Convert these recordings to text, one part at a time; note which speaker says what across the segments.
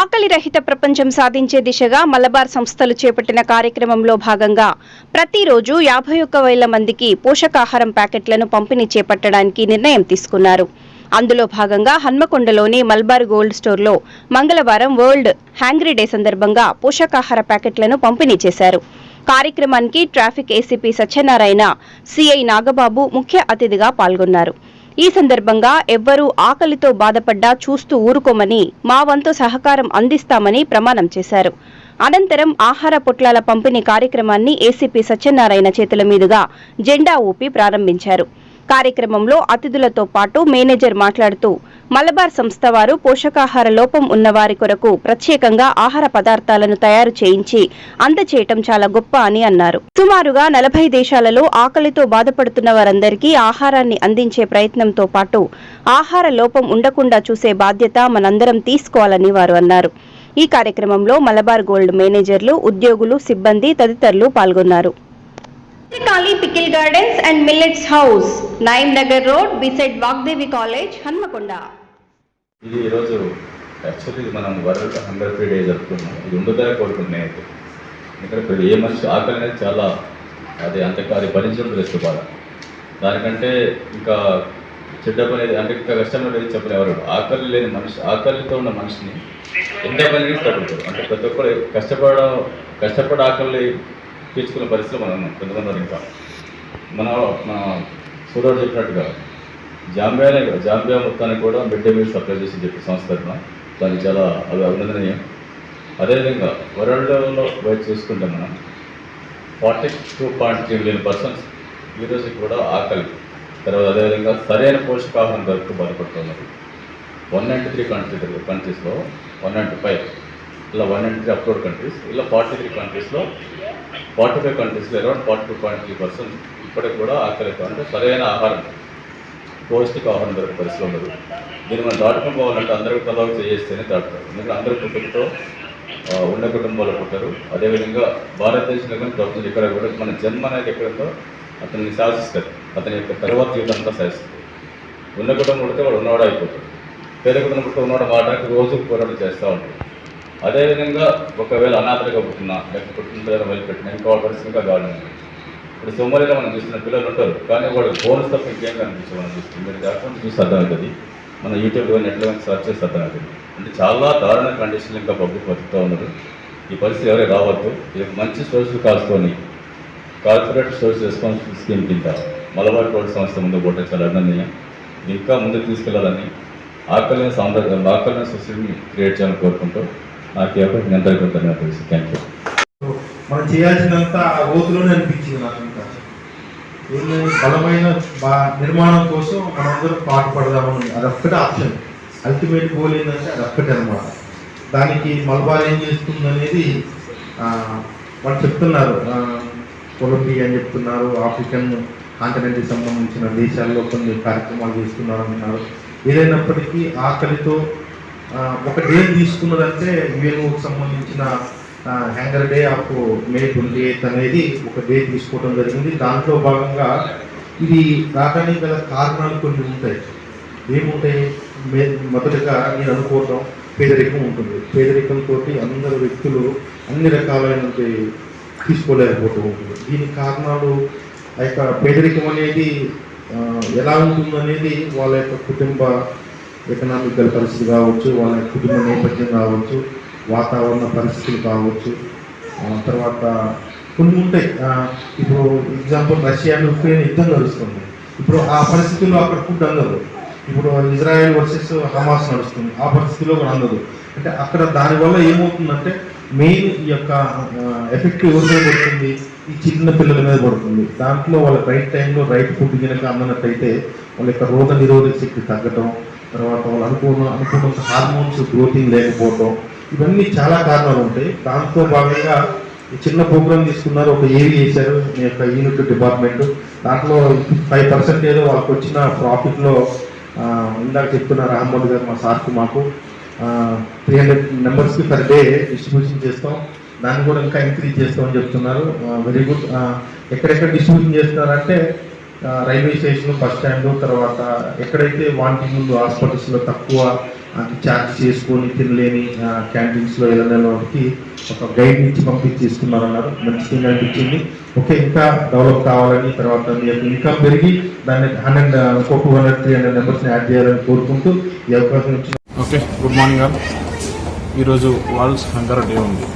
Speaker 1: ఆకలి రహిత ప్రపంచం సాధించే దిశగా మలబార్ సంస్థలు చేపట్టిన కార్యక్రమంలో భాగంగా ప్రతిరోజు యాభై ఒక్క వేల మందికి పోషకాహారం ప్యాకెట్లను పంపిణీ చేపట్టడానికి నిర్ణయం తీసుకున్నారు. అందులో భాగంగా హన్మకొండలోని మల్బార్ గోల్డ్ స్టోర్లో మంగళవారం వరల్డ్ హ్యాంగ్రీ డే సందర్భంగా పోషకాహార ప్యాకెట్లను పంపిణీ చేశారు. కార్యక్రమానికి traffic ACP Satyanarayana CI Nagababu ముఖ్య అతిథిగా పాల్గొన్నారు. ఈ సందర్భంగా ఎవ్వరూ ఆకలితో బాధపడ్డా చూస్తూ ఊరుకోమని మా వంతు సహకారం అందిస్తామని ప్రమాణం చేశారు. అనంతరం ఆహార పొట్లాల పంపిణీ కార్యక్రమాన్ని ఏసీపీ సత్యనారాయణ చేతుల మీదుగా జెండా ఊపి ప్రారంభించారు. కార్యక్రమంలో అతిథులతో పాటు మేనేజర్ మాట్లాడుతూ మలబార్ సంస్థ వారు పోషకాహార లోపం ఉన్నవారి కొరకు ప్రత్యేకంగా ఆహార పదార్థాలను తయారు చేయించి అందచేయటం చాలా గొప్ప అని అన్నారు. సుమారుగా నలభై దేశాలలో ఆకలితో బాధపడుతున్న వారందరికీ ఆహారాన్ని అందించే ప్రయత్నంతో పాటు ఆహార లోపం ఉండకుండా చూసే బాధ్యత మనందరం తీసుకోవాలని వారు అన్నారు. ఈ కార్యక్రమంలో మలబార్ గోల్డ్ మేనేజర్లు ఉద్యోగులు సిబ్బంది తదితరులు పాల్గొన్నారు. Kali pickle gardens and millets house Naim Nagar road beside Vagdevi college Hanmakonda
Speaker 2: ఇది ఈరోజు యాక్చువల్లీ ఇది మనం వరల్డ్ హండ్రెడ్ ఫ్రీ డే జరుపుకున్నాం ఇది ఉండగా కోరుకుంటున్నాయి అయితే. ఇక్కడ ఇప్పుడు ఏ మనిషి ఆకలి అనేది చాలా అది అంత అది భరించడం లేదు బాధ దానికంటే ఇంకా చెడ్డ పని అంటే ఇంకా కష్టం లేదు చెప్పని ఎవరు. ఆకలి లేని మనిషి ఆకలితో ఉన్న మనిషిని ఎంత పని చేసి అంటే ప్రతి ఒక్కరు కష్టపడ కష్టపడి ఆకలి తీర్చుకునే పరిస్థితిలో మనం ఉన్నాం. కొంతమంది ఇంకా. మన మన సూర్యుడు చెప్పినట్టుగా జాంబియానే కాదు, జాంబియా మొత్తానికి కూడా మిడ్ డే మీల్ సప్లై చేసి చెప్పి సంస్థ దానికి చాలా అవి అభినందనీయం. అదేవిధంగా వరల్డ్లో వైట్ చూసుకుంటే మనం forty two point three million persons ఈరోజు కూడా ఆకలి. తర్వాత అదేవిధంగా సరైన పోషకాహారం దొరుకుతూ బాధపడుతున్నారు. వన్ నైంటీ త్రీ కంట్రీ కంట్రీస్లో వన్ నైంటీ ఫైవ్ ఇలా one ninety three upload countries ఇలా ఫార్టీ త్రీ కంట్రీస్లో ఫార్టీ ఫైవ్ కంట్రీస్లో around forty two point three percent ఇప్పటికి కూడా ఆకలితో అంటే సరైన ఆహారం పౌష్టిక ఆహారం దొరికే పరిస్థితి ఉండదు. దీన్ని మనం దాటుకుని పోవాలంటే అందరికీ తలవాకు చేస్తేనే దాటుతారు ఎందుకంటే అందరూ కుటుంబంతో ఉన్న కుటుంబాలు పుట్టారు అదేవిధంగా భారతదేశంలో కానీ ప్రపంచం ఎక్కడ కూడా మన జన్మ అనేది ఎక్కడంతో అతన్ని శాసిస్తారు. అతని యొక్క తర్వాత జీవితం అంతా శాసిస్తుంది ఉన్న కుటుంబం పుడితే వాడు ఉన్నవాడు అయిపోతాడు. పేద కుటుంబం పుట్టితే ఉన్నవాడు మాట రోజు పోరాటం చేస్తూ ఉంటాడు. అదేవిధంగా ఒకవేళ అనాథలుగా పుట్టినా లేకపోతే పుట్టిన పిల్లలు వదిలిపెట్టినా ఇంకా వాళ్ళ పరిస్థితి ఇంకా గాఢంగా ఇప్పుడు సోమాలిలో మనం చూస్తున్న పిల్లలు ఉంటారు కానీ వాడు బోనస్ తప్ప ఇంకేం కనిపించదు మనం చూస్తుంది మీరు కాకుండా చూసి అర్థం అవుతుంది. మన యూట్యూబ్లో నెట్లో కానీ సర్చ్ చేసి అర్థం అవుతుంది. అంటే చాలా దారుణ కండిషన్లు ఇంకా పబ్లిక్ బతుకుతూ ఉన్నారు. ఈ పరిస్థితి ఎవరే రావద్దు. ఇది మంచి సోషల్ కాల్స్తోని కార్పొరేట్ సోషల్ రెస్పాన్సిబిలిటీ స్కీమ్ కింద మలబార్ కోడ్ సంస్థ ముందు పోటీ ఇంకా ముందుకు తీసుకెళ్ళాలని ఆకలిన సామ్రాజ్యం ఆకలిన సొసైటీని క్రియేట్ చేయాలని కోరుకుంటూ ఆ ఈ అవకాశం ఎంతవరకు తెలుసు. థ్యాంక్ యూ
Speaker 3: మనం చేయాల్సినంత ఆ రోజులోనే అనిపించింది నాకు ఇంకా. ఏంటంటే బలమైన నిర్మాణం కోసం మనందరం పాటుపడదామని అదొక్కటే ఆప్షన్. అల్టిమేట్ గోల్ ఏంటంటే అదొక్కటే అనమాట దానికి మలబార్ ఏం చేస్తుంది అనేది వాళ్ళు చెప్తున్నారు. కొలంబి అని చెప్తున్నారు ఆఫ్రికన్ కాంటినెంట్కి సంబంధించిన దేశాల్లో కొన్ని కార్యక్రమాలు చేస్తున్నారు అంటున్నారు ఏదైనప్పటికీ ఆకలితో ఒక డే తీసుకున్నదంటే యుఎన్ఓకి సంబంధించిన hunger day of May twenty eighth అనేది ఒక డే తీసుకోవడం జరిగింది. దాంట్లో భాగంగా ఇది రావడానికి గల కారణాలు కొన్ని ఉంటాయి. ఏముంటాయి? మే మొదటగా నేను అనుకోవటం పేదరికం ఉంటుంది. పేదరికంతో అందరు వ్యక్తులు అన్ని రకాలైన తీసుకోలేకపోతూ ఉంటుంది. దీనికి కారణాలు ఆ యొక్క పేదరికం అనేది ఎలా ఉంటుందనేది వాళ్ళ యొక్క కుటుంబ ఎకనామికల్ పరిస్థితి కావచ్చు వాళ్ళ కుటుంబ నేపథ్యం కావచ్చు వాతావరణ పరిస్థితులు కావచ్చు. తర్వాత కొన్ని ఉంటాయి. ఇప్పుడు ఎగ్జాంపుల్ రష్యా అండ్ ఉక్రెయిన్ యుద్ధం నడుస్తుంది. ఇప్పుడు ఆ పరిస్థితుల్లో అక్కడ ఫుడ్ అందదు. ఇప్పుడు ఇజ్రాయెల్ వర్సెస్ హమాస్ నడుస్తుంది. ఆ పరిస్థితిలో కూడా అందదు. అంటే అక్కడ దానివల్ల ఏమవుతుందంటే మెయిన్ ఈ యొక్క ఎఫెక్ట్ ఎవరి మీద పడుతుంది? ఈ చిన్న పిల్లల మీద పడుతుంది. దాంట్లో వాళ్ళ రైట్ టైంలో రైట్ ఫుడ్ కనుక అందనట్టయితే వాళ్ళ యొక్క రోగ నిరోధక శక్తి తగ్గటం తర్వాత వాళ్ళు అనుకున్న అనుకున్నంత హార్మోన్స్ గ్రోతింగ్ లేకపోవటం ఇవన్నీ చాలా కారణాలు ఉంటాయి. దాంతో భాగంగా చిన్న ప్రోగ్రామ్ తీసుకున్నారు ఒక ఏవి చేశారు మీ యొక్క యూనిట్ డిపార్ట్మెంట్ దాంట్లో ఫైవ్ పర్సెంట్ ఏదో వాళ్ళకి వచ్చిన ప్రాఫిట్లో ఇందాక చెప్తున్నారు అహ్మద్ గారు మా సార్కు మాకు. త్రీ హండ్రెడ్ మెంబర్స్కి పర్ డే డిస్ట్రిబ్యూషన్ చేస్తాం. దాన్ని కూడా ఇంకా ఇంక్రీజ్ చేస్తామని చెప్తున్నారు. వెరీ గుడ్ ఎక్కడెక్కడ డిస్ట్రిబ్యూషన్ చేస్తున్నారంటే రైల్వే స్టేషన్ బస్ స్టాండ్ తర్వాత ఎక్కడైతే వాంటింగ్ హాస్పిటల్స్లో తక్కువ ఛార్జ్ చేసుకొని తినలేని క్యాంటీన్స్లో ఏదైనా వాళ్ళకి ఒక గైడ్ నుంచి పంపించేసుకున్నారన్నారు. మంచి థింగ్ అనిపించింది. ఓకే ఇంకా డెవలప్ కావాలని తర్వాత మీ యొక్క ఇన్కమ్ పెరిగి దాన్ని హండ్రెడ్ ఇంకో టూ హండ్రెడ్ త్రీ హండ్రెడ్ నెంబర్స్ని యాడ్ చేయాలని కోరుకుంటూ ఈ అవకాశం ఇచ్చిన
Speaker 4: ఓకే గుడ్ మార్నింగ్ ఆల్ ఈరోజు వరల్డ్స్ హంగర్ డే ఉంది.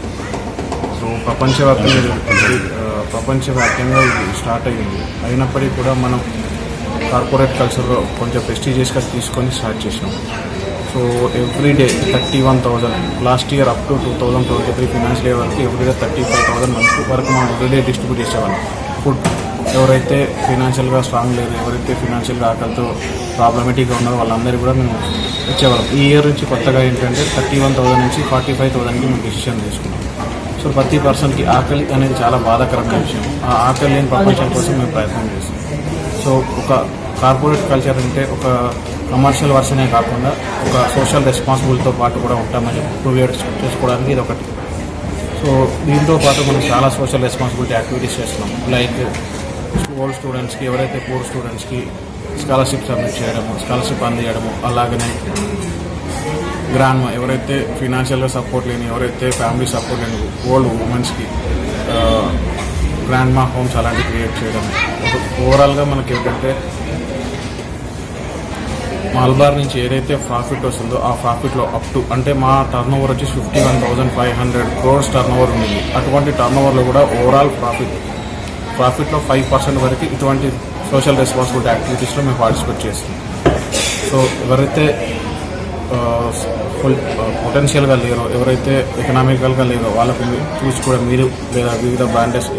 Speaker 4: సో ప్రపంచవ్యాప్తంగా ప్రపంచవ్యాప్తంగా ఇది స్టార్ట్ అయ్యింది. అయినప్పటికీ కూడా మనం కార్పొరేట్ కల్చర్లో కొంచెం ప్రెస్టీజియస్గా తీసుకొని స్టార్ట్ చేసినాం. So every day thirty one thousand last year up to two thousand twenty three financial year వరకు every day thirty five thousand month వరకు మనం ఎవ్రీడే డిస్ట్రిబ్యూట్ చేసేవాళ్ళం. ఫుడ్ ఎవరైతే ఫినాన్షియల్గా స్ట్రాంగ్ లేరు ఎవరైతే ఫినాన్షియల్గా ఆకలితో ప్రాబ్లమేటిక్గా ఉన్నారో వాళ్ళందరికీ కూడా మేము ఇచ్చేవాళ్ళం. ఈ ఇయర్ నుంచి కొత్తగా ఏంటంటే థర్టీ వన్ థౌసండ్ నుంచి ఫార్టీ ఫైవ్ థౌసండ్కి మేము డిసిషన్ తీసుకున్నాం. సో ప్రతి పర్సన్కి ఆకలి అనేది చాలా బాధాకరమైన విషయం. ఆ ఆకలి లేని ప్రపంచం కోసం మేము ప్రయత్నం చేస్తాం. సో ఒక కార్పొరేట్ కల్చర్ అంటే ఒక కమర్షియల్ వర్షనే కాకుండా ఒక సోషల్ రెస్పాన్సిబుల్తో పాటు కూడా ఉంటామని ప్రూవ్ చేసుకోవడానికి ఇది ఒకటి. సో దీంతో పాటు మనం చాలా సోషల్ రెస్పాన్సిబిలిటీ యాక్టివిటీస్ చేస్తున్నాం. లైక్ ఓల్డ్ స్టూడెంట్స్కి ఎవరైతే పూర్ స్టూడెంట్స్కి స్కాలర్షిప్ సబ్మిట్ చేయడము స్కాలర్షిప్ అందియడము అలాగనే గ్రాండ్ ఎవరైతే ఫినాన్షియల్గా సపోర్ట్ లేని ఎవరైతే ఫ్యామిలీ సపోర్ట్ లేని ఓల్డ్ ఉమెన్స్కి గ్రాండ్ మా హోమ్స్ అలాంటివి క్రియేట్ చేయడం ఓవరాల్గా మనకి ఏంటంటే మల్బార్ నుంచి ఏదైతే ప్రాఫిట్ వస్తుందో ఆ ప్రాఫిట్లో అప్ టు అంటే మా టర్న్ ఓవర్ వచ్చి fifty one thousand five hundred crores turn over ఉంది అటువంటి టర్న్ ఓవర్లో కూడా ఓవరాల్ ప్రాఫిట్ ప్రాఫిట్లో ఫైవ్ పర్సెంట్ వరకు ఇటువంటి సోషల్ రెస్పాన్సిబిలిటీ యాక్టివిటీస్లో మేము పార్టిసిపేట్ చేస్తాం సో ఎవరైతే పొటెన్షియల్గా లేరో ఎవరైతే ఎకనామికల్గా లేరో వాళ్ళకు చూసి కూడా మీరు లేదా వివిధ బ్రాండెస్